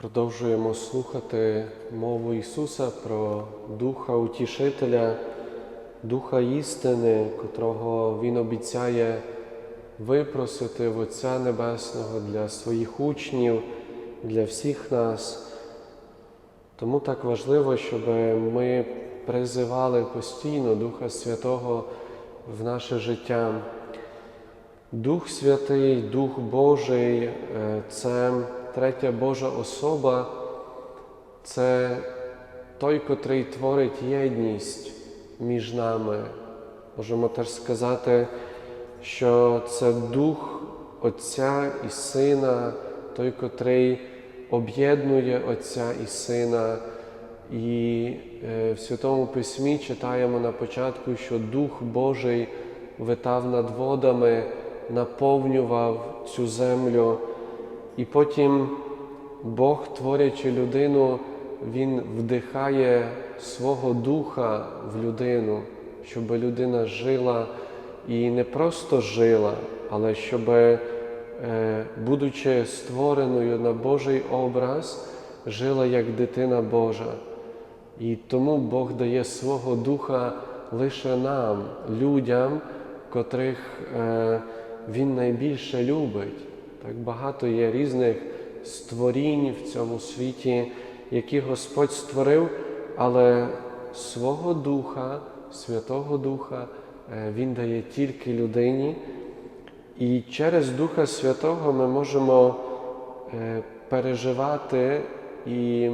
Продовжуємо слухати мову Ісуса про Духа Утішителя, Духа істини, котрого Він обіцяє випросити в Отця Небесного для своїх учнів, для всіх нас. Тому так важливо, щоб ми призивали постійно Духа Святого в наше життя. Дух Святий, Дух Божий е, це третя Божа особа, це той, котрий творить єдність між нами. Можемо теж сказати, що це Дух Отця і Сина, той, котрий об'єднує Отця і Сина. І е, в Святому Письмі читаємо на початку, що Дух Божий витав над водами, наповнював цю землю. І потім Бог, творячи людину, Він вдихає свого духа в людину, щоб людина жила і не просто жила, але щоб, будучи створеною на Божий образ, жила як дитина Божа. І тому Бог дає свого духа лише нам, людям, котрих е, Він найбільше любить. Так багато є різних створінь в цьому світі, які Господь створив, але свого Духа, Святого Духа е, Він дає тільки людині. І через Духа Святого ми можемо е, переживати і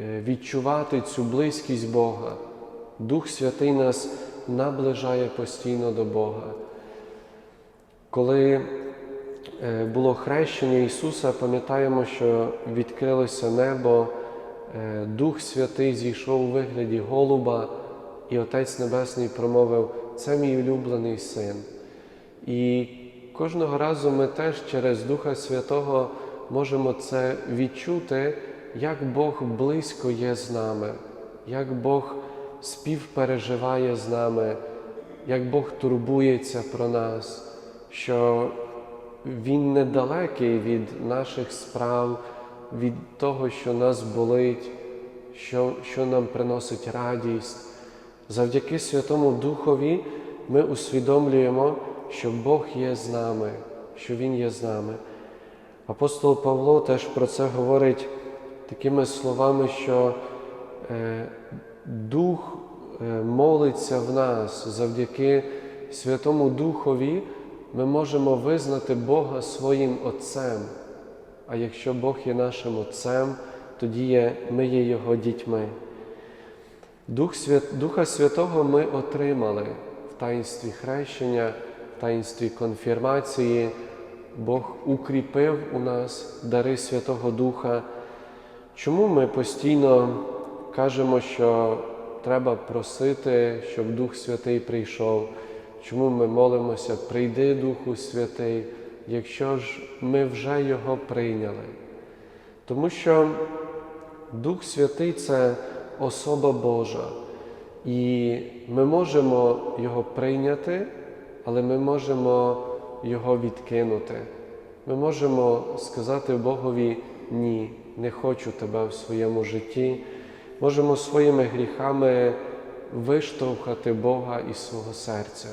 е, відчувати цю близькість Бога. Дух Святий нас наближає постійно до Бога. Коли було хрещення Ісуса, пам'ятаємо, що відкрилося небо, е, Дух Святий зійшов у вигляді голуба, і Отець Небесний промовив: Це мій улюблений син. І кожного разу ми теж через Духа Святого можемо це відчути, як Бог близько є з нами, як Бог співпереживає з нами, як Бог турбується про нас, що Він недалекий від наших справ, від того, що нас болить, що, що нам приносить радість. Завдяки Святому Духові ми усвідомлюємо, що Бог є з нами, що Він є з нами. Апостол Павло теж про це говорить такими словами, що е, Дух е, молиться в нас завдяки Святому Духові, ми можемо визнати Бога своїм Отцем. А якщо Бог є нашим Отцем, тоді є, ми є Його дітьми. Дух Свят... Духа Святого ми отримали в таїнстві хрещення, в таїнстві конфірмації. Бог укріпив у нас дари Святого Духа. Чому ми постійно кажемо, що треба просити, щоб Дух Святий прийшов? Чому ми молимося, прийди Духу Святий, якщо ж ми вже Його прийняли? Тому що Дух Святий це особа Божа, і ми можемо Його прийняти, але ми можемо Його відкинути. Ми можемо сказати Богові ні, не хочу тебе в своєму житті. Можемо своїми гріхами виштовхати Бога із свого серця.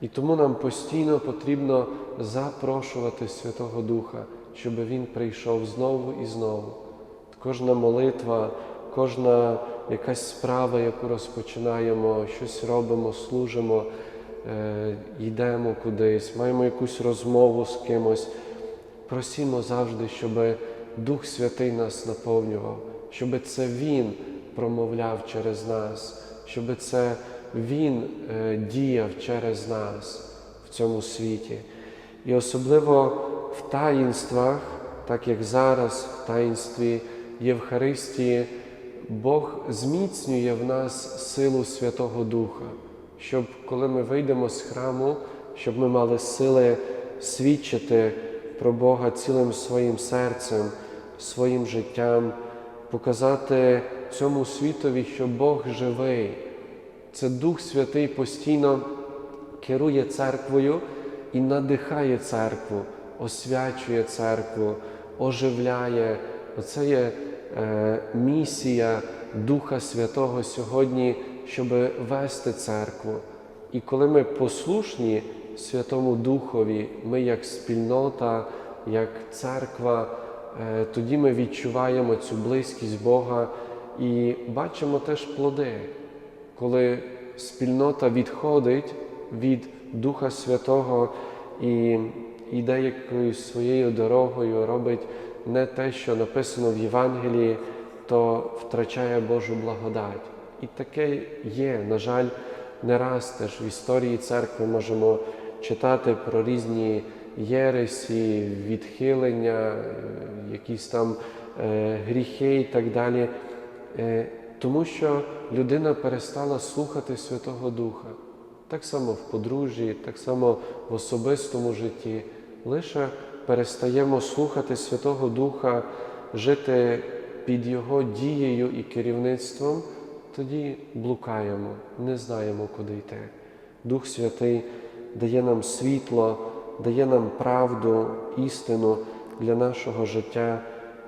І тому нам постійно потрібно запрошувати Святого Духа, щоб Він прийшов знову і знову. Кожна молитва, кожна якась справа, яку розпочинаємо, щось робимо, служимо, е, йдемо кудись, маємо якусь розмову з кимось. Просімо завжди, щоб Дух Святий нас наповнював, щоб це Він промовляв через нас, щоб це Він е, діяв через нас в цьому світі. І особливо в таїнствах, так як зараз в таїнстві Євхаристії, Бог зміцнює в нас силу Святого Духа, щоб коли ми вийдемо з храму, щоб ми мали сили свідчити про Бога цілим своїм серцем, своїм життям, показати цьому світові, що Бог живий. Це Дух Святий постійно керує церквою і надихає церкву, освячує церкву, оживляє, оце є е, місія Духа Святого сьогодні, щоб вести церкву. І коли ми послушні Святому Духові, ми як спільнота, як церква, е, тоді ми відчуваємо цю близькість Бога і бачимо теж плоди, коли спільнота відходить від Духа Святого і йде якоюсь своєю дорогою, робить не те, що написано в Євангелії, то втрачає Божу благодать. І таке є, на жаль, не раз теж в історії церкви можемо читати про різні єресі, відхилення, якісь там е, гріхи і так далі. Е, тому що людина перестала слухати Святого Духа. Так само в подружжі, так само в особистому житті. Лише перестаємо слухати Святого Духа, жити під Його дією і керівництвом, тоді блукаємо, не знаємо, куди йти. Дух Святий дає нам світло, дає нам правду, істину для нашого життя,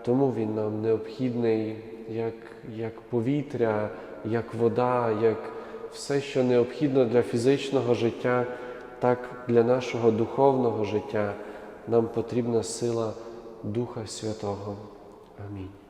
тому Він нам необхідний як, як повітря, як вода, як все, що необхідно для фізичного життя, так для нашого духовного життя нам потрібна сила Духа Святого. Амінь.